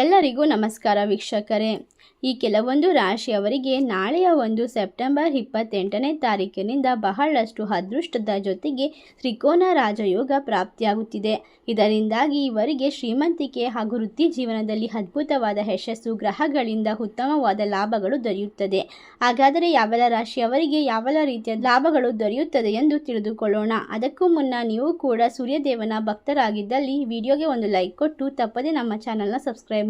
ಎಲ್ಲರಿಗೂ ನಮಸ್ಕಾರ ವೀಕ್ಷಕರೇ. ಈ ಕೆಲವೊಂದು ರಾಶಿಯವರಿಗೆ ನಾಳೆಯ ಒಂದು ಸೆಪ್ಟೆಂಬರ್ ಇಪ್ಪತ್ತೆಂಟನೇ ತಾರೀಕಿನಿಂದ ಬಹಳಷ್ಟು ಅದೃಷ್ಟದ ಜೊತೆಗೆ ತ್ರಿಕೋನ ರಾಜಯೋಗ ಪ್ರಾಪ್ತಿಯಾಗುತ್ತಿದೆ. ಇದರಿಂದಾಗಿ ಇವರಿಗೆ ಶ್ರೀಮಂತಿಕೆ ಹಾಗೂ ವೃತ್ತಿ ಜೀವನದಲ್ಲಿ ಅದ್ಭುತವಾದ ಯಶಸ್ಸು, ಗ್ರಹಗಳಿಂದ ಉತ್ತಮವಾದ ಲಾಭಗಳು ದೊರೆಯುತ್ತದೆ. ಹಾಗಾದರೆ ಯಾವೆಲ್ಲ ರಾಶಿಯವರಿಗೆ ಯಾವೆಲ್ಲ ರೀತಿಯ ಲಾಭಗಳು ದೊರೆಯುತ್ತದೆ ಎಂದು ತಿಳಿದುಕೊಳ್ಳೋಣ. ಅದಕ್ಕೂ ಮುನ್ನ ನೀವು ಕೂಡ ಸೂರ್ಯದೇವನ ಭಕ್ತರಾಗಿದ್ದಲ್ಲಿ ವಿಡಿಯೋಗೆ ಒಂದು ಲೈಕ್ ಕೊಟ್ಟು ತಪ್ಪದೆ ನಮ್ಮ ಚಾನಲ್ನ ಸಬ್ಸ್ಕ್ರೈಬ್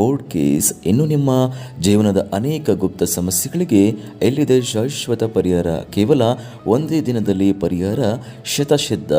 ಕೋರ್ಟ್ ಕೇಸ್ ಇನ್ನು ನಿಮ್ಮ ಜೀವನದ ಅನೇಕ ಗುಪ್ತ ಸಮಸ್ಯೆಗಳಿಗೆ ಎಲ್ಲಿದೆ ಶಾಶ್ವತ ಪರಿಹಾರ? ಕೇವಲ ಒಂದೇ ದಿನದಲ್ಲಿ ಪರಿಹಾರ? ಶತಸಿದ್ಧ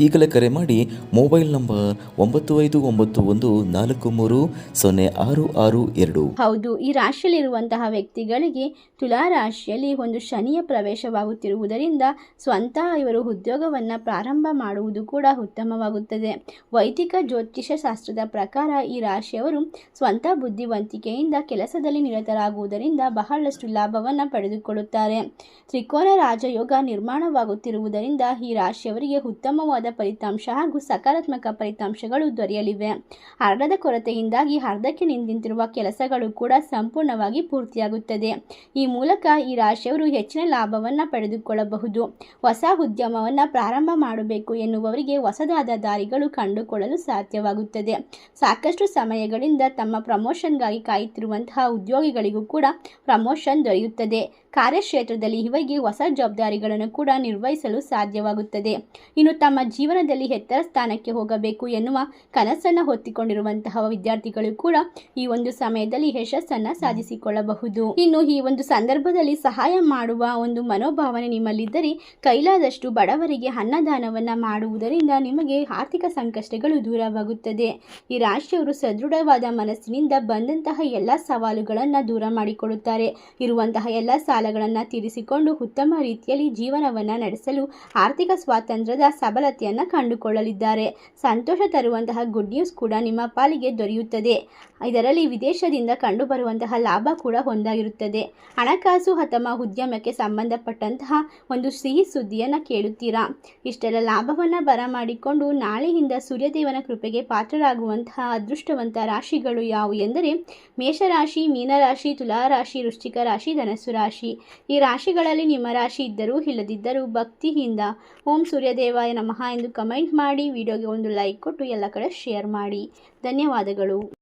ಈಗಲೇ ಕರೆ ಮಾಡಿ ಮೊಬೈಲ್ ನಂಬರ್ ಒಂಬತ್ತು ಐದು ಒಂಬತ್ತು ಒಂದು ನಾಲ್ಕು ಮೂರು ಸೊನ್ನೆ ಆರು ಆರು ಎರಡು. ಹೌದು, ಈ ರಾಶಿಯಲ್ಲಿರುವಂತಹ ವ್ಯಕ್ತಿಗಳಿಗೆ ತುಲಾ ರಾಶಿಯಲ್ಲಿ ಒಂದು ಶನಿಯ ಪ್ರವೇಶವಾಗುತ್ತಿರುವುದರಿಂದ ಸ್ವಂತ ಇವರು ಉದ್ಯೋಗವನ್ನು ಪ್ರಾರಂಭ ಮಾಡುವುದು ಕೂಡ ಉತ್ತಮವಾಗುತ್ತದೆ. ವೈದಿಕ ಜ್ಯೋತಿಷ ಶಾಸ್ತ್ರದ ಪ್ರಕಾರ ಈ ರಾಶಿಯವರು ಸ್ವಂತ ಬುದ್ಧಿವಂತಿಕೆಯಿಂದ ಕೆಲಸದಲ್ಲಿ ನಿರತರಾಗುವುದರಿಂದ ಬಹಳಷ್ಟು ಲಾಭವನ್ನು ಪಡೆದುಕೊಳ್ಳುತ್ತಾರೆ. ತ್ರಿಕೋನ ರಾಜಯೋಗ ನಿರ್ಮಾಣವಾಗುತ್ತಿರುವುದರಿಂದ ಈ ರಾಶಿಯವರಿಗೆ ಉತ್ತಮವಾದ ಫಲಿತಾಂಶ ಹಾಗೂ ಸಕಾರಾತ್ಮಕ ಫಲಿತಾಂಶಗಳು ದೊರೆಯಲಿವೆ. ಅರ್ಧದ ಕೊರತೆಯಿಂದಾಗಿ ಅರ್ಧಕ್ಕೆ ನಿಂತಿರುವ ಕೆಲಸಗಳು ಕೂಡ ಸಂಪೂರ್ಣವಾಗಿ ಪೂರ್ತಿಯಾಗುತ್ತದೆ. ಈ ಮೂಲಕ ಈ ರಾಶಿಯವರು ಹೆಚ್ಚಿನ ಲಾಭವನ್ನು ಪಡೆದುಕೊಳ್ಳಬಹುದು. ಹೊಸ ಉದ್ಯಮವನ್ನು ಪ್ರಾರಂಭ ಮಾಡಬೇಕು ಎನ್ನುವವರಿಗೆ ಹೊಸದಾದ ದಾರಿಗಳು ಕಂಡುಕೊಳ್ಳಲು ಸಾಧ್ಯವಾಗುತ್ತದೆ. ಸಾಕಷ್ಟು ಸಮಯಗಳಿಂದ ತಮ್ಮ ಪ್ರಮೋಷನ್ಗಾಗಿ ಕಾಯುತ್ತಿರುವಂತಹ ಉದ್ಯೋಗಿಗಳಿಗೂ ಕೂಡ ಪ್ರಮೋಷನ್ ದೊರೆಯುತ್ತದೆ. ಕಾರ್ಯಕ್ಷೇತ್ರದಲ್ಲಿ ಇವರಿಗೆ ಹೊಸ ಜವಾಬ್ದಾರಿಗಳನ್ನು ಕೂಡ ನಿರ್ವಹಿಸಲು ಸಾಧ್ಯವಾಗುತ್ತದೆ. ಇನ್ನು ತಮ್ಮ ಜೀವನದಲ್ಲಿ ಎತ್ತರ ಸ್ಥಾನಕ್ಕೆ ಹೋಗಬೇಕು ಎನ್ನುವ ಕನಸನ್ನು ಹೊತ್ತಿಕೊಂಡಿರುವಂತಹ ವಿದ್ಯಾರ್ಥಿಗಳು ಕೂಡ ಈ ಒಂದು ಸಮಯದಲ್ಲಿ ಯಶಸ್ಸನ್ನು ಸಾಧಿಸಿಕೊಳ್ಳಬಹುದು. ಇನ್ನು ಈ ಒಂದು ಸಂದರ್ಭದಲ್ಲಿ ಸಹಾಯ ಮಾಡುವ ಒಂದು ಮನೋಭಾವನೆ ನಿಮ್ಮಲ್ಲಿದ್ದರೆ ಕೈಲಾದಷ್ಟು ಬಡವರಿಗೆ ಅನ್ನದಾನವನ್ನು ಮಾಡುವುದರಿಂದ ನಿಮಗೆ ಆರ್ಥಿಕ ಸಂಕಷ್ಟಗಳು ದೂರವಾಗುತ್ತದೆ. ಈ ರಾಶಿಯವರು ಸದೃಢವಾದ ಮನಸ್ಸಿನಿಂದ ಬಂದಂತಹ ಎಲ್ಲ ಸವಾಲುಗಳನ್ನು ದೂರ ಮಾಡಿಕೊಳ್ಳುತ್ತಾರೆ ಇರುವಂತಹ ಎಲ್ಲ ಸಾಲಗಳನ್ನು ತೀರಿಸಿಕೊಂಡು ಉತ್ತಮ ರೀತಿಯಲ್ಲಿ ಜೀವನವನ್ನು ನಡೆಸಲು ಆರ್ಥಿಕ ಸ್ವಾತಂತ್ರ್ಯದ ಸಬಲತೆಯನ್ನು ಕಂಡುಕೊಳ್ಳಲಿದ್ದಾರೆ. ಸಂತೋಷ ತರುವಂತಹ ಗುಡ್ ನ್ಯೂಸ್ ಕೂಡ ನಿಮ್ಮ ಪಾಲಿಗೆ ದೊರೆಯುತ್ತದೆ. ಇದರಲ್ಲಿ ವಿದೇಶದಿಂದ ಕಂಡುಬರುವಂತಹ ಲಾಭ ಕೂಡ ಒಂದಾಗಿರುತ್ತದೆ ಹಣಕಾಸು ಅಥವಾ ಉದ್ಯಮಕ್ಕೆ ಸಂಬಂಧಪಟ್ಟಂತಹ ಒಂದು ಸಿಹಿ ಸುದ್ದಿಯನ್ನು ಕೇಳುತ್ತೀರಾ? ಇಷ್ಟೆಲ್ಲ ಲಾಭವನ್ನು ಬರಮಾಡಿಕೊಂಡು ನಾಳೆಯಿಂದ ಸೂರ್ಯದೇವನ ಕೃಪೆಗೆ ಪಾತ್ರರಾಗುವಂತಹ ಅದೃಷ್ಟವಂತ ರಾಶಿಗಳು ಯಾವುವು ಎಂದರೆ ಮೇಷರಾಶಿ, ಮೀನರಾಶಿ, ತುಲಾರಾಶಿ, ವೃಶ್ಚಿಕ ರಾಶಿ, ಧನಸ್ಸು ರಾಶಿ. ಈ ರಾಶಿಗಳಲ್ಲಿ ನಿಮ್ಮ ರಾಶಿ ಇದ್ದರೂ ಇಲ್ಲದಿದ್ದರೂ ಭಕ್ತಿಯಿಂದ ಓಂ ಸೂರ್ಯದೇವಾಯ ನಮಃ ಎಂದು ಕಮೆಂಟ್ ಮಾಡಿ, ವಿಡಿಯೋಗೆ ಒಂದು ಲೈಕ್ ಕೊಟ್ಟು ಎಲ್ಲ ಕಡೆ ಶೇರ್ ಮಾಡಿ. ಧನ್ಯವಾದಗಳು.